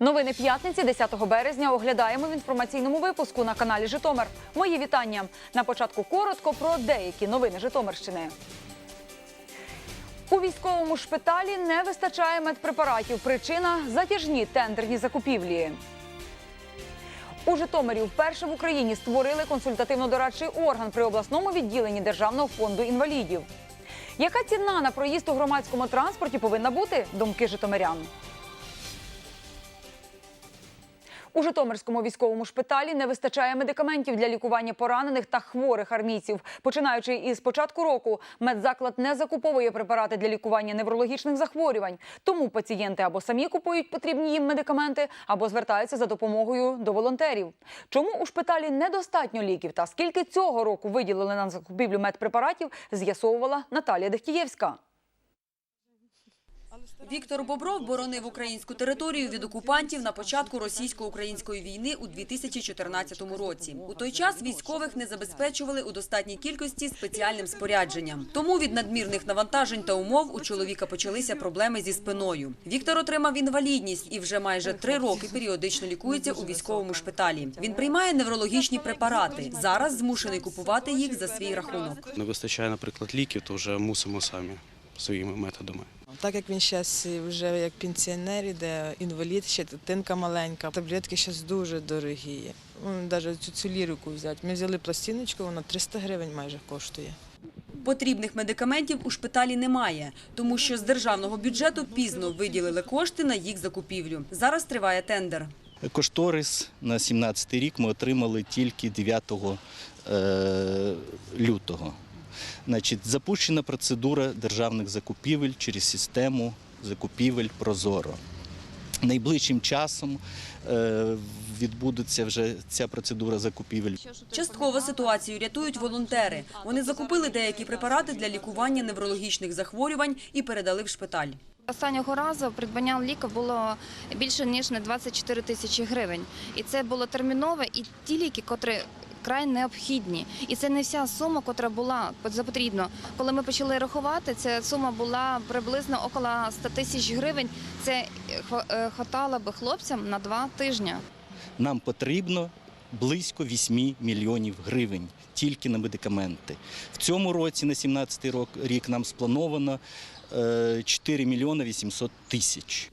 Новини п'ятниці, 10 березня, оглядаємо в інформаційному випуску на каналі Житомир. Мої вітання. На початку коротко про деякі новини Житомирщини. У військовому шпиталі не вистачає медпрепаратів. Причина затяжні тендерні закупівлі. У Житомирі вперше в Україні створили консультативно-дорадчий орган при обласному відділенні Державного фонду інвалідів. Яка ціна на проїзд у громадському транспорті повинна бути? Думки житомирян. У Житомирському військовому шпиталі не вистачає медикаментів для лікування поранених та хворих армійців. Починаючи із початку року, медзаклад не закуповує препарати для лікування неврологічних захворювань. Тому пацієнти або самі купують потрібні їм медикаменти, або звертаються за допомогою до волонтерів. Чому у шпиталі недостатньо ліків та скільки цього року виділили на закупівлю медпрепаратів, з'ясовувала Наталія Дехтієвська. Віктор Бобров боронив українську територію від окупантів на початку російсько-української війни у 2014 році. У той час військових не забезпечували у достатній кількості спеціальним спорядженням. Тому від надмірних навантажень та умов у чоловіка почалися проблеми зі спиною. Віктор отримав інвалідність і вже майже три роки періодично лікується у військовому шпиталі. Він приймає неврологічні препарати. Зараз змушений купувати їх за свій рахунок. Не вистачає, наприклад, ліків, то вже мусимо самі своїми методами. Так як він зараз вже як пенсіонер іде, інвалід, ще дитинка маленька. Таблетки зараз дуже дорогі. Навіть цю, цю лірику взяти. Ми взяли пластиночку, вона 300 гривень майже коштує. Потрібних медикаментів у шпиталі немає, тому що з державного бюджету пізно виділили кошти на їх закупівлю. Зараз триває тендер. Кошторис на 17 рік ми отримали тільки 9 е, лютого. Значить, запущена процедура державних закупівель через систему закупівель Прозоро. Найближчим часом е, відбудеться вже ця процедура закупівель. Частково ситуацію рятують волонтери. Вони закупили деякі препарати для лікування неврологічних захворювань і передали в шпиталь. Останнього разу придбання ліка було більше ніж на 24 тисячі гривень. І це було термінове, і ті ліки, котрі край необхідні. І це не вся сума, котра була потрібна. Коли ми почали рахувати, ця сума була приблизно около 100 тисяч гривень. Це е, хватало би хлопцям на два тижні. Нам потрібно близько 8 мільйонів гривень тільки на медикаменти. В цьому році, на 17 рок- рік, нам сплановано е, 4 мільйони 800 тисяч.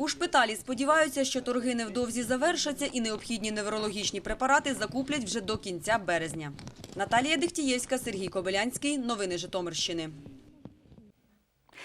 У шпиталі сподіваються, що торги невдовзі завершаться і необхідні неврологічні препарати закуплять вже до кінця березня. Наталія Дехтієвська, Сергій Кобилянський. Новини Житомирщини.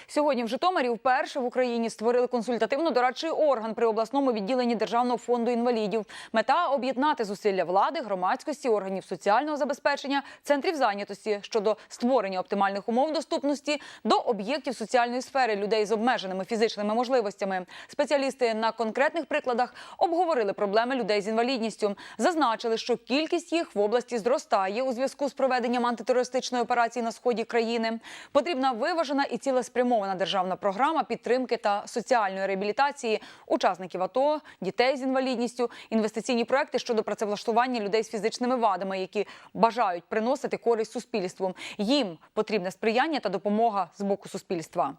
Сьогодні в Житомирі вперше в Україні створили консультативно-дорадчий орган при обласному відділенні Державного фонду інвалідів. Мета об'єднати зусилля влади, громадськості, органів соціального забезпечення, центрів зайнятості щодо створення оптимальних умов доступності до об'єктів соціальної сфери людей з обмеженими фізичними можливостями. Спеціалісти на конкретних прикладах обговорили проблеми людей з інвалідністю. Зазначили, що кількість їх в області зростає у зв'язку з проведенням антитерористичної операції на сході країни. Потрібна виважена і цілеспрямована державна програма підтримки та соціальної реабілітації учасників АТО, дітей з інвалідністю, інвестиційні проекти щодо працевлаштування людей з фізичними вадами, які бажають приносити користь суспільству. Їм потрібне сприяння та допомога з боку суспільства.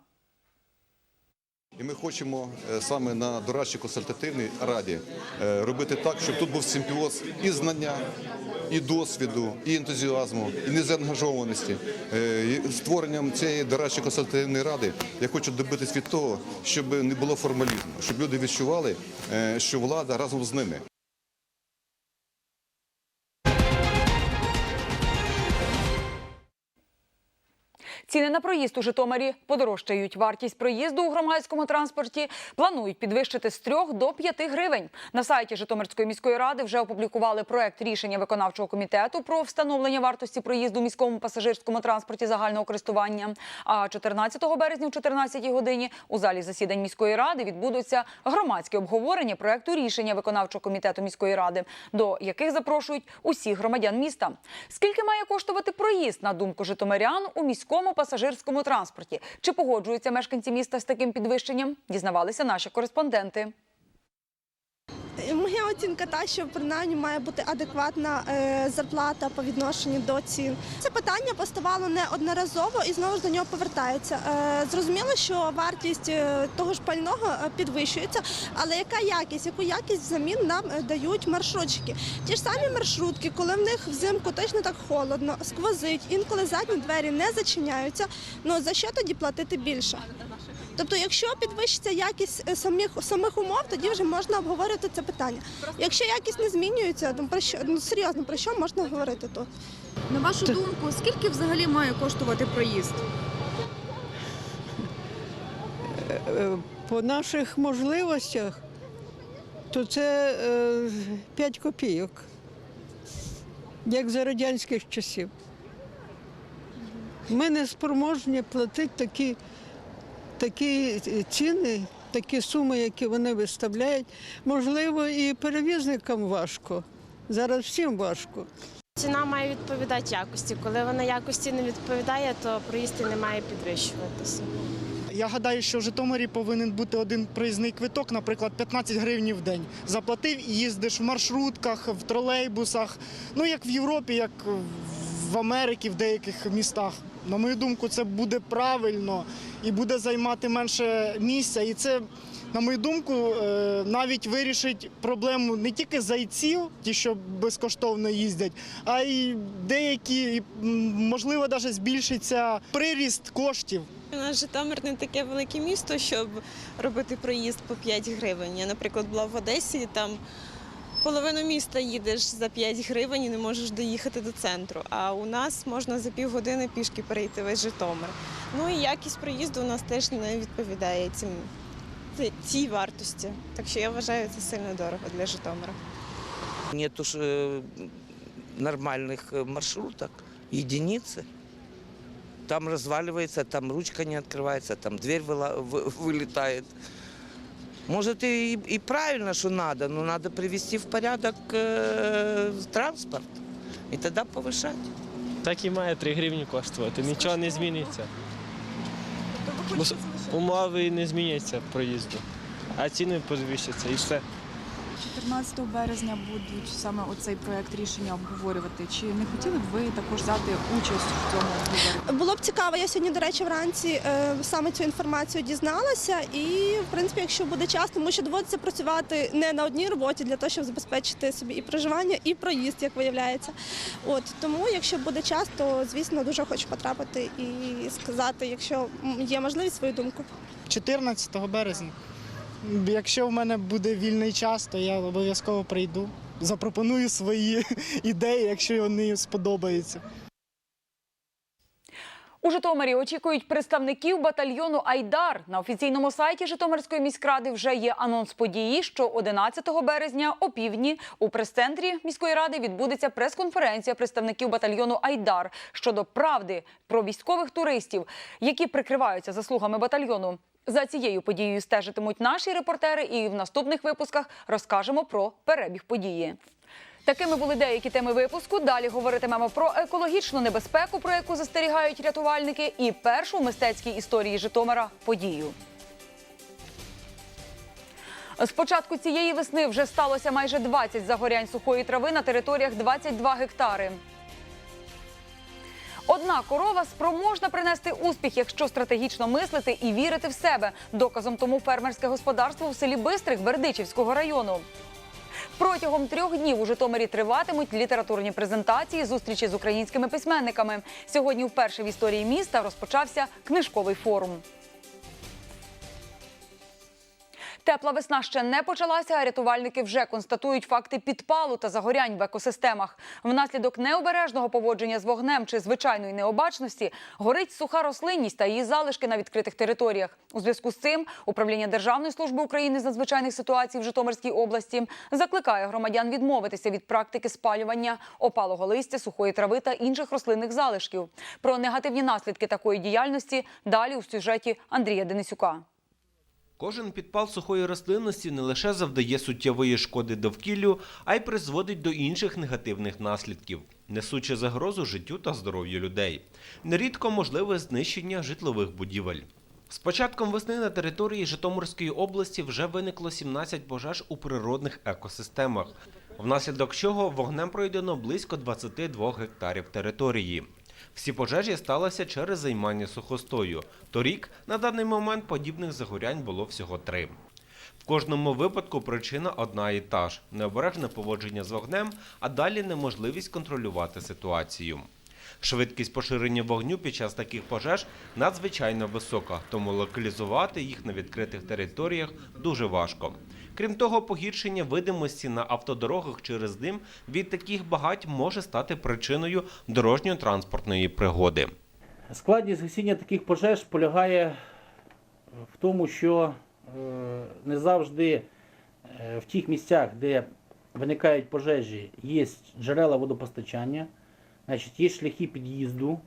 І ми хочемо е, саме на дорадчій консультативній раді е, робити так, щоб тут був симпіоз і знання, і досвіду, і ентузіазму, і незаангажованості. Е, Створенням цієї дорадчої консультативної ради я хочу добитись від того, щоб не було формалізму, щоб люди відчували, що влада разом з ними. Ціни на проїзд у Житомирі подорожчають. Вартість проїзду у громадському транспорті планують підвищити з 3 до 5 гривень. На сайті Житомирської міської ради вже опублікували проект рішення виконавчого комітету про встановлення вартості проїзду у міському пасажирському транспорті загального користування. А 14 березня, о 14 годині, у залі засідань міської ради відбудуться громадські обговорення проекту рішення виконавчого комітету міської ради, до яких запрошують усіх громадян міста. Скільки має коштувати проїзд на думку житомирян у міському пасажирському транспорті? Чи погоджуються мешканці міста з таким підвищенням? Дізнавалися наші кореспонденти. Моя оцінка та, що принаймні має бути адекватна е, зарплата по відношенню до цін. Це питання поставало неодноразово і знову ж до нього повертається. Е, зрозуміло, що вартість е, того ж пального підвищується, але яка якість? Яку якість взамін нам дають маршрутчики? Ті ж самі маршрутки, коли в них взимку точно так холодно, сквозить, інколи задні двері не зачиняються. Ну за що тоді платити більше? Тобто, якщо підвищиться якість е, самих самих умов, тоді вже можна обговорити це питання. Якщо якість не змінюється, то про що ну серйозно про що можна говорити тут? На вашу думку, скільки взагалі має коштувати проїзд? Е, По наших можливостях, то це е, 5 копійок, як за радянських часів. Ми не спроможні платити такі, такі ціни, такі суми, які вони виставляють. Можливо, і перевізникам важко. Зараз всім важко. Ціна має відповідати якості. Коли вона якості не відповідає, то проїзд не має підвищуватися. Я гадаю, що в Житомирі повинен бути один проїзний квиток, наприклад, 15 гривень в день. Заплатив і їздиш в маршрутках, в тролейбусах. Ну як в Європі, як в Америці, в деяких містах. На мою думку, це буде правильно і буде займати менше місця. І це, на мою думку, е, навіть вирішить проблему не тільки зайців, ті, що безкоштовно їздять, а й деякі, можливо, навіть збільшиться приріст коштів. У нас Житомир не таке велике місто, щоб робити проїзд по 5 гривень. Я, наприклад, була в Одесі, там половину міста їдеш за 5 гривень і не можеш доїхати до центру. А у нас можна за півгодини пішки перейти весь Житомир. Ну і якість проїзду у нас теж не відповідає цим цій вартості. Так що я вважаю це сильно дорого для Житомира. Нету ж э, нормальных э, маршруток, единицы. Там разваливается, там ручка не открывается, там дверь выла- вы- вылетает. Может и, и правильно, что надо, но надо привести в порядок э, транспорт и тогда повышать. Так і має 3 гривні коштувати, нічого не зміниться. Бо с- Умови не зміняться проїзду, а ціни підвищаться і все. 14 березня будуть саме оцей проект рішення обговорювати. Чи не хотіли б ви також взяти участь в цьому обговоренні? Було б цікаво, я сьогодні, до речі, вранці е, саме цю інформацію дізналася. І, в принципі, якщо буде час, тому що доводиться працювати не на одній роботі для того, щоб забезпечити собі і проживання, і проїзд, як виявляється. От тому, якщо буде час, то звісно дуже хочу потрапити і сказати, якщо є можливість свою думку. 14 березня. Якщо в мене буде вільний час, то я обов'язково прийду. Запропоную свої ідеї, якщо вони сподобаються. У Житомирі очікують представників батальйону Айдар. На офіційному сайті Житомирської міськради вже є анонс події, що 11 березня о півдні у прес-центрі міської ради відбудеться прес-конференція представників батальйону Айдар щодо правди про військових туристів, які прикриваються заслугами батальйону. За цією подією стежитимуть наші репортери, і в наступних випусках розкажемо про перебіг події. Такими були деякі теми випуску. Далі говоритимемо про екологічну небезпеку, про яку застерігають рятувальники, і першу в мистецькій історії Житомира подію. З початку цієї весни вже сталося майже 20 загорянь сухої трави на територіях 22 гектари. Одна корова спроможна принести успіх, якщо стратегічно мислити і вірити в себе. Доказом тому фермерське господарство в селі Бистрих Бердичівського району. Протягом трьох днів у Житомирі триватимуть літературні презентації, зустрічі з українськими письменниками. Сьогодні вперше в історії міста розпочався книжковий форум. Тепла весна ще не почалася, а рятувальники вже констатують факти підпалу та загорянь в екосистемах. Внаслідок необережного поводження з вогнем чи звичайної необачності горить суха рослинність та її залишки на відкритих територіях. У зв'язку з цим управління Державної служби України з надзвичайних ситуацій в Житомирській області закликає громадян відмовитися від практики спалювання опалого листя, сухої трави та інших рослинних залишків. Про негативні наслідки такої діяльності далі у сюжеті Андрія Денисюка. Кожен підпал сухої рослинності не лише завдає суттєвої шкоди довкіллю, а й призводить до інших негативних наслідків, несучи загрозу життю та здоров'ю людей. Нерідко можливе знищення житлових будівель. З початком весни на території Житомирської області вже виникло 17 пожеж у природних екосистемах, внаслідок чого вогнем пройдено близько 22 гектарів території. Всі пожежі сталися через займання сухостою. Торік на даний момент подібних загорянь було всього три. В кожному випадку причина одна і та ж необережне поводження з вогнем, а далі неможливість контролювати ситуацію. Швидкість поширення вогню під час таких пожеж надзвичайно висока, тому локалізувати їх на відкритих територіях дуже важко. Крім того, погіршення видимості на автодорогах через дим від таких багать може стати причиною дорожньо-транспортної пригоди. Складність гасіння таких пожеж полягає в тому, що е, не завжди е, в тих місцях, де виникають пожежі, є джерела водопостачання, значить, є шляхи під'їзду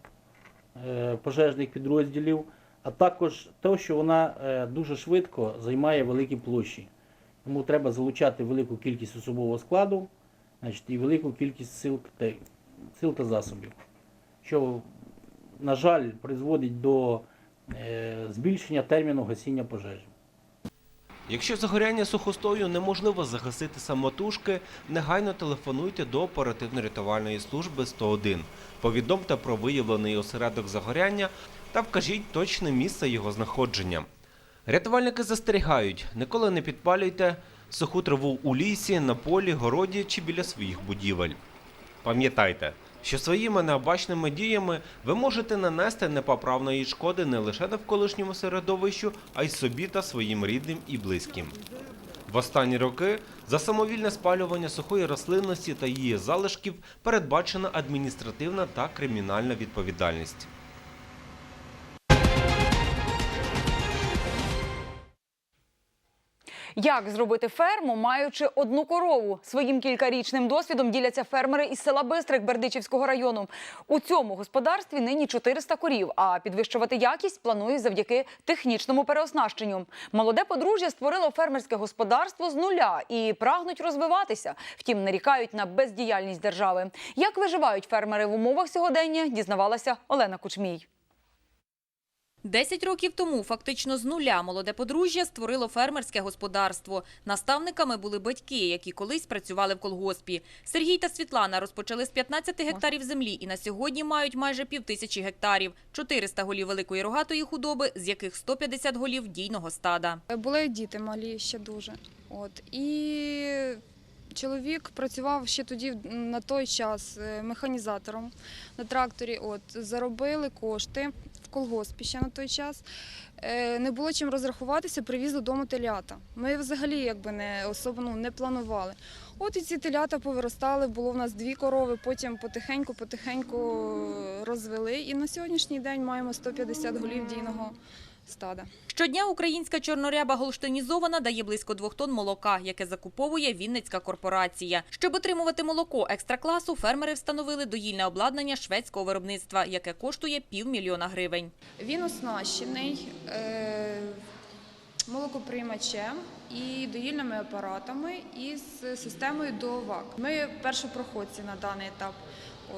е, пожежних підрозділів, а також те, що вона дуже швидко займає великі площі. Тому треба залучати велику кількість особового складу значить, і велику кількість сил та, сил та засобів. Що на жаль, призводить до е, збільшення терміну гасіння пожежі. Якщо загоряння сухостою неможливо загасити самотужки, негайно телефонуйте до оперативно-рятувальної служби 101. Повідомте про виявлений осередок загоряння та вкажіть точне місце його знаходження. Рятувальники застерігають, ніколи не підпалюйте суху траву у лісі, на полі, городі чи біля своїх будівель. Пам'ятайте, що своїми необачними діями ви можете нанести непоправної шкоди не лише навколишньому середовищу, а й собі та своїм рідним і близьким. В останні роки за самовільне спалювання сухої рослинності та її залишків передбачена адміністративна та кримінальна відповідальність. Як зробити ферму, маючи одну корову? Своїм кількарічним досвідом діляться фермери із села Бистрик Бердичівського району. У цьому господарстві нині 400 корів, а підвищувати якість планують завдяки технічному переоснащенню. Молоде подружжя створило фермерське господарство з нуля і прагнуть розвиватися. Втім, нарікають на бездіяльність держави. Як виживають фермери в умовах сьогодення, дізнавалася Олена Кучмій. Десять років тому фактично з нуля молоде подружжя створило фермерське господарство. Наставниками були батьки, які колись працювали в колгоспі. Сергій та Світлана розпочали з 15 гектарів землі і на сьогодні мають майже півтисячі гектарів, 400 голів великої рогатої худоби, з яких 150 голів дійного стада. Були діти малі ще дуже. От і чоловік працював ще тоді на той час е, механізатором на тракторі. От заробили кошти в колгоспі ще на той час. Е, Не було чим розрахуватися, привіз додому телята. Ми взагалі якби не особо ну, не планували. От і ці телята повиростали, було в нас дві корови, потім потихеньку, потихеньку розвели. І на сьогоднішній день маємо 150 голів дійного стада. Щодня українська чорноряба голштинізована дає близько двох тонн молока, яке закуповує Вінницька корпорація. Щоб отримувати молоко екстракласу, фермери встановили доїльне обладнання шведського виробництва, яке коштує півмільйона гривень. Він оснащений е, молокоприймачем і доїльними апаратами із системою ДОВАК. Ми першопроходці на даний етап.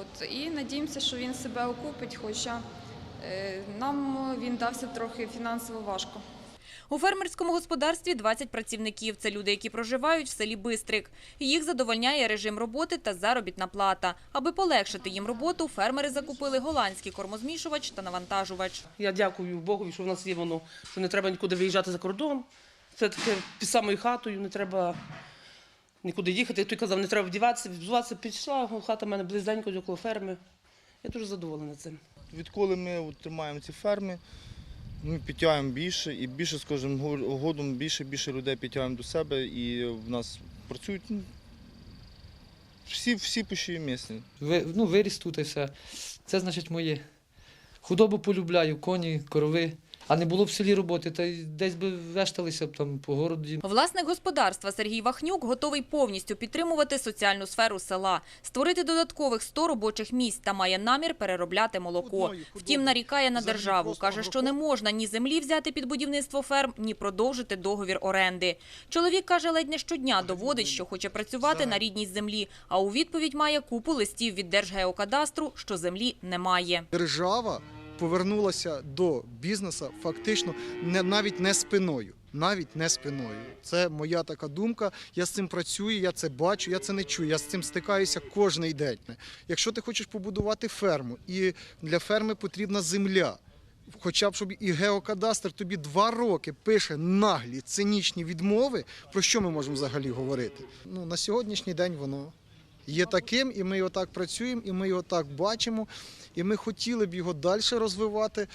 От, і надіємося, що він себе окупить, хоча нам він дався трохи фінансово важко. У фермерському господарстві 20 працівників. Це люди, які проживають в селі Бистрик. Їх задовольняє режим роботи та заробітна плата. Аби полегшити їм роботу, фермери закупили голландський кормозмішувач та навантажувач. Я дякую Богові, що в нас є воно, що не треба нікуди виїжджати за кордон. Це таке під самою хатою, не треба нікуди їхати. Той казав, не треба вдіватися, взуватися, пішла, хата в мене близенько около ферми. Я дуже задоволена цим. Відколи ми тримаємо ці ферми, ми підтягуємо більше і більше з кожним годом більше більше людей підтягуємо до себе і в нас працюють ну, всі, всі пущі місні. Ви, ну, виріс тут і все. Це значить моє. Худобу полюбляю, коні, корови. А не було б в селі роботи, та й десь би вешталися б там по городі. Власник господарства Сергій Вахнюк готовий повністю підтримувати соціальну сферу села, створити додаткових 100 робочих місць та має намір переробляти молоко. Втім, нарікає на державу. Каже, що не можна ні землі взяти під будівництво ферм, ні продовжити договір оренди. Чоловік каже, ледь не щодня доводить, що хоче працювати на рідній землі, а у відповідь має купу листів від Держгеокадастру, що землі немає. Держава повернулася до бізнесу фактично не, навіть не спиною. Навіть не спиною. Це моя така думка. Я з цим працюю, я це бачу, я це не чую. Я з цим стикаюся кожен день. Якщо ти хочеш побудувати ферму, і для ферми потрібна земля. Хоча б щоб і геокадастр тобі два роки пише наглі, цинічні відмови, про що ми можемо взагалі говорити? Ну на сьогоднішній день воно є таким, і ми його так працюємо, і ми його так бачимо. І ми хотіли б його далі розвивати.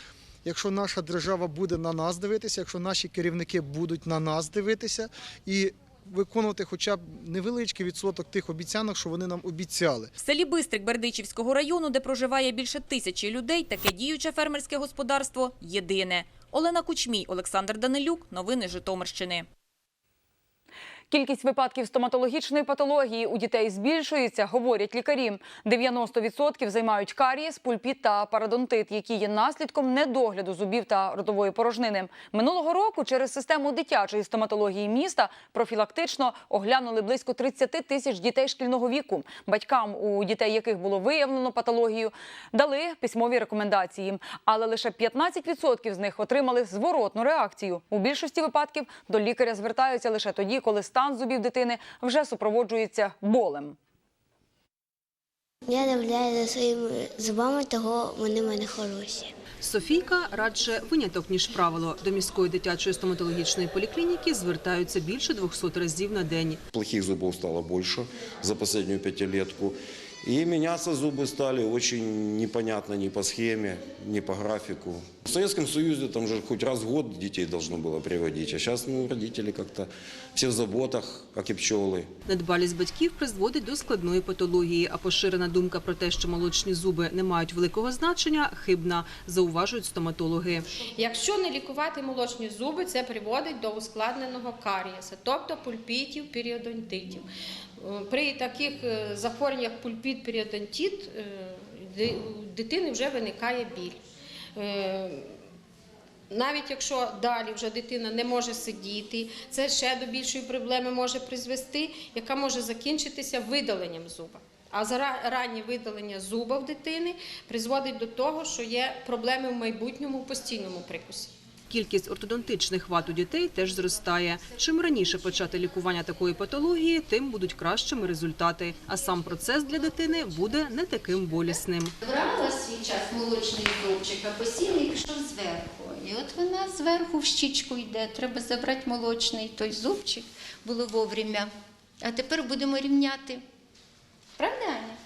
Якщо наша держава буде на нас дивитися, якщо наші керівники будуть на нас дивитися і виконувати хоча б невеличкий відсоток тих обіцянок, що вони нам обіцяли. В селі Бистрик Бердичівського району, де проживає більше тисячі людей, таке діюче фермерське господарство єдине. Олена Кучмій, Олександр Данилюк. Новини Житомирщини. Кількість випадків стоматологічної патології у дітей збільшується, говорять лікарі. 90% займають карієс, пульпіт та парадонтит, які є наслідком недогляду зубів та ротової порожнини. Минулого року через систему дитячої стоматології міста профілактично оглянули близько 30 тисяч дітей шкільного віку. Батькам, у дітей яких було виявлено патологію, дали письмові рекомендації. Але лише 15% з них отримали зворотну реакцію. У більшості випадків до лікаря звертаються лише тоді, коли стан зубів дитини вже супроводжується болем. Я дивляюся за своїми зубами, того вони в мене хороші. Софійка радше виняток ніж правило. До міської дитячої стоматологічної поліклініки звертаються більше 200 разів на день. Плохих зубов стало больше за останню пятилетку. И меняться зубы стали очень непонятно ни по схеме, ни по графику. В Советском Союзе там же хоть раз в год детей должно было приводить, а сейчас ну, родители как-то все в заботах, как и пчелы. Недбалість батьків призводить до складної патології, а поширена думка про те, що молочні зуби не мають великого значення, хибна, зауважують стоматологи. Якщо не лікувати молочні зуби, це приводить до ускладненого карієса, тобто пульпітів, періодонтитів. Е, При таких е, захворюваннях пульпіт, періодонтит, е, у дитини вже виникає біль. Навіть якщо далі вже дитина не може сидіти, це ще до більшої проблеми може призвести, яка може закінчитися видаленням зуба. А раннє видалення зуба в дитини призводить до того, що є проблеми в майбутньому постійному прикусі. Кількість ортодонтичних вад у дітей теж зростає. Чим раніше почати лікування такої патології, тим будуть кращими результати. А сам процес для дитини буде не таким болісним. Брала свій час молочний зубчик, а постійно пішов зверху. І от вона зверху в щічку йде. Треба забрати молочний той зубчик, було вовремя. А тепер будемо рівняти. Правда, Аня?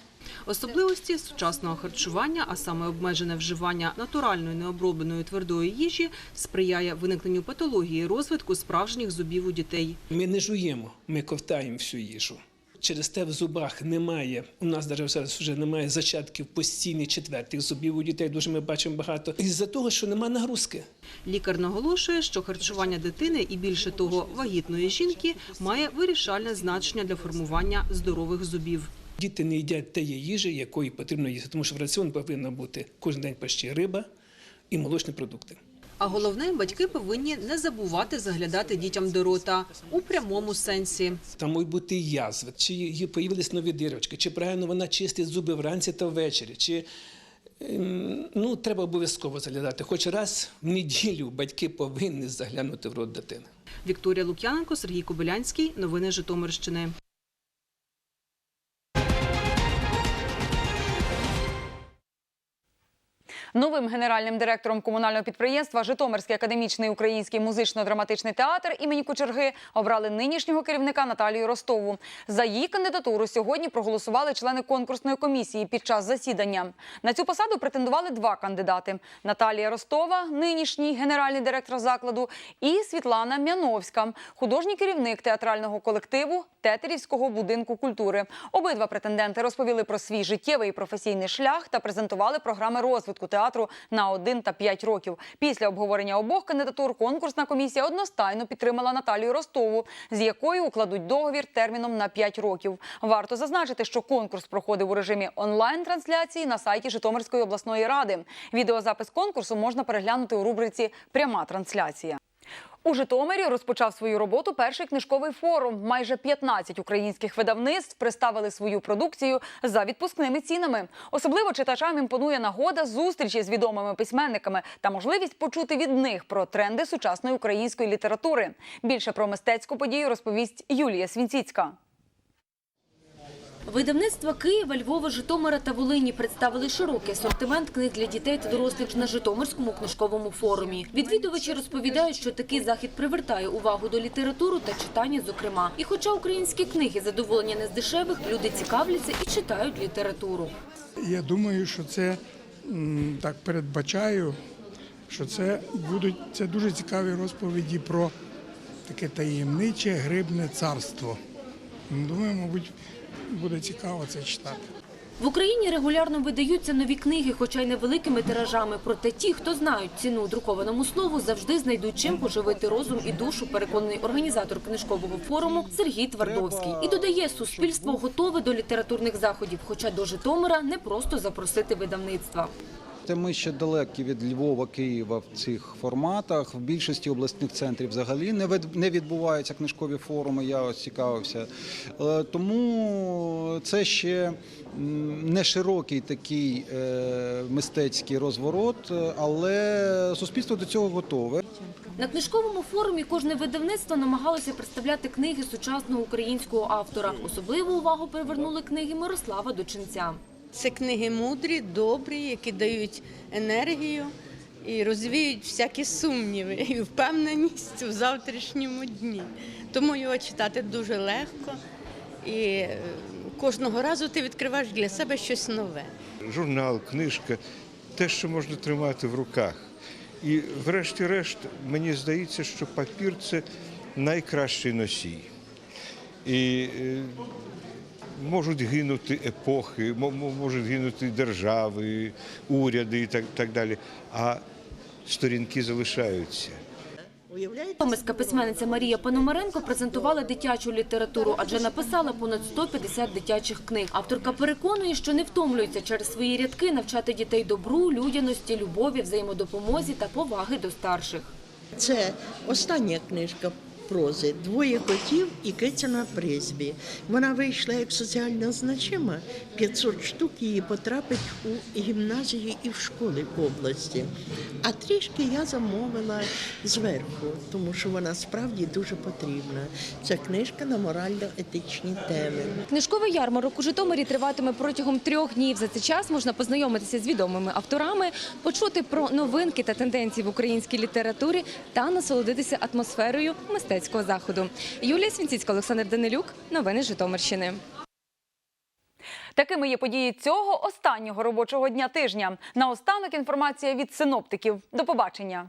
Особливості сучасного харчування, а саме обмежене вживання натуральної необробленої твердої їжі, сприяє виникненню патології розвитку справжніх зубів у дітей. Ми не жуємо, ми ковтаємо всю їжу. Через те в зубах немає. У нас навіть зараз вже немає зачатків постійних четвертих зубів у дітей. Дуже ми бачимо багато. Із-за того, що немає нагрузки. Лікар наголошує, що харчування дитини і більше того вагітної жінки має вирішальне значення для формування здорових зубів. Діти не їдять тієї їжі, якої потрібно їсти, тому що в раціон повинна бути кожен день почти риба і молочні продукти. А головне, батьки повинні не забувати заглядати дітям до рота у прямому сенсі. Там можуть бути язви, чи її появились нові дирочки, чи правильно вона чистить зуби вранці та ввечері, чи ем, ну, треба обов'язково заглядати. Хоч раз в неділю батьки повинні заглянути в рот дитини. Вікторія Лук'яненко, Сергій Кобилянський. Новини Житомирщини. Новим генеральним директором комунального підприємства Житомирський академічний український музично-драматичний театр імені Кучерги обрали нинішнього керівника Наталію Ростову. За її кандидатуру сьогодні проголосували члени конкурсної комісії під час засідання. На цю посаду претендували два кандидати: Наталія Ростова, нинішній генеральний директор закладу, і Світлана Мяновська, художній керівник театрального колективу Тетерівського будинку культури. Обидва претенденти розповіли про свій життєвий і професійний шлях та презентували програми розвитку театру на 1 та 5 років. Після обговорення обох кандидатур конкурсна комісія одностайно підтримала Наталію Ростову, з якою укладуть договір терміном на 5 років. Варто зазначити, що конкурс проходив у режимі онлайн-трансляції на сайті Житомирської обласної ради. Відеозапис конкурсу можна переглянути у рубриці Пряма трансляція. У Житомирі розпочав свою роботу перший книжковий форум. Майже 15 українських видавництв представили свою продукцію за відпускними цінами. Особливо читачам імпонує нагода зустрічі з відомими письменниками та можливість почути від них про тренди сучасної української літератури. Більше про мистецьку подію розповість Юлія Свінціцька. Видавництва Києва, Львова, Житомира та Волині представили широкий асортимент книг для дітей та дорослих на Житомирському книжковому форумі. Відвідувачі розповідають, що такий захід привертає увагу до літератури та читання, зокрема. І хоча українські книги задоволення не з дешевих, люди цікавляться і читають літературу. Я думаю, що це так передбачаю, що це будуть це дуже цікаві розповіді про таке таємниче грибне царство. Думаю, мабуть, буде цікаво це читати. В Україні регулярно видаються нові книги, хоча й невеликими тиражами. Проте ті, хто знають ціну друкованому слову, завжди знайдуть чим поживити розум і душу, переконаний організатор книжкового форуму Сергій Твардовський. І додає, суспільство готове до літературних заходів, хоча до Житомира не просто запросити видавництва. Та Ми ще далекі від Львова, Києва в цих форматах. В більшості обласних центрів взагалі не від- відбуваються книжкові форуми. Я ось цікавився. Е, Тому це ще не широкий такий е, мистецький розворот, але суспільство до цього готове. На книжковому форумі кожне видавництво намагалося представляти книги сучасного українського автора. Особливу увагу привернули книги Мирослава Дочинця. Це книги мудрі, добрі, які дають енергію і розвіють всякі сумніви і впевненість у завтрашньому дні. Тому його читати дуже легко і е, кожного разу ти відкриваєш для себе щось нове. журнал, книжка, те, що можна тримати в руках. І врешті-решт, мені здається, що папір це найкращий носій. І е, можуть гинути епохи, мо- мо- можуть гинути держави, уряди і так, так далі. А сторінки залишаються. Томиська письменниця Марія Пономаренко презентувала дитячу літературу, адже написала понад 150 дитячих книг. Авторка переконує, що не втомлюється через свої рядки навчати дітей добру, людяності, любові, взаємодопомозі та поваги до старших. Це остання книжка прози Двоє котів і киця на призбі. Вона вийшла як соціально значима. 500 штук її потрапить у гімназії і в школи в області. А трішки я замовила зверху, тому що вона справді дуже потрібна. Це книжка на морально-етичні теми. Книжковий ярмарок у Житомирі триватиме протягом трьох днів. За цей час можна познайомитися з відомими авторами, почути про новинки та тенденції в українській літературі та насолодитися атмосферою мистецького заходу. Юлія Свінціцька, Олександр Данилюк. Новини Житомирщини. Такими є події цього останнього робочого дня тижня. Наостанок інформація від синоптиків. До побачення.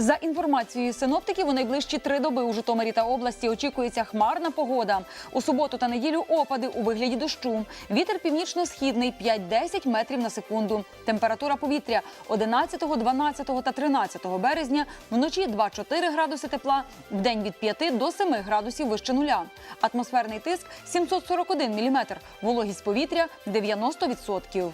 За інформацією синоптиків, у найближчі три доби у Житомирі та області очікується хмарна погода. У суботу та неділю опади у вигляді дощу. Вітер північно-східний 5-10 метрів на секунду. Температура повітря 11, 12 та 13 березня. Вночі 2-4 градуси тепла, вдень від 5 до 7 градусів вище нуля. Атмосферний тиск 741 міліметр. Вологість повітря 90%.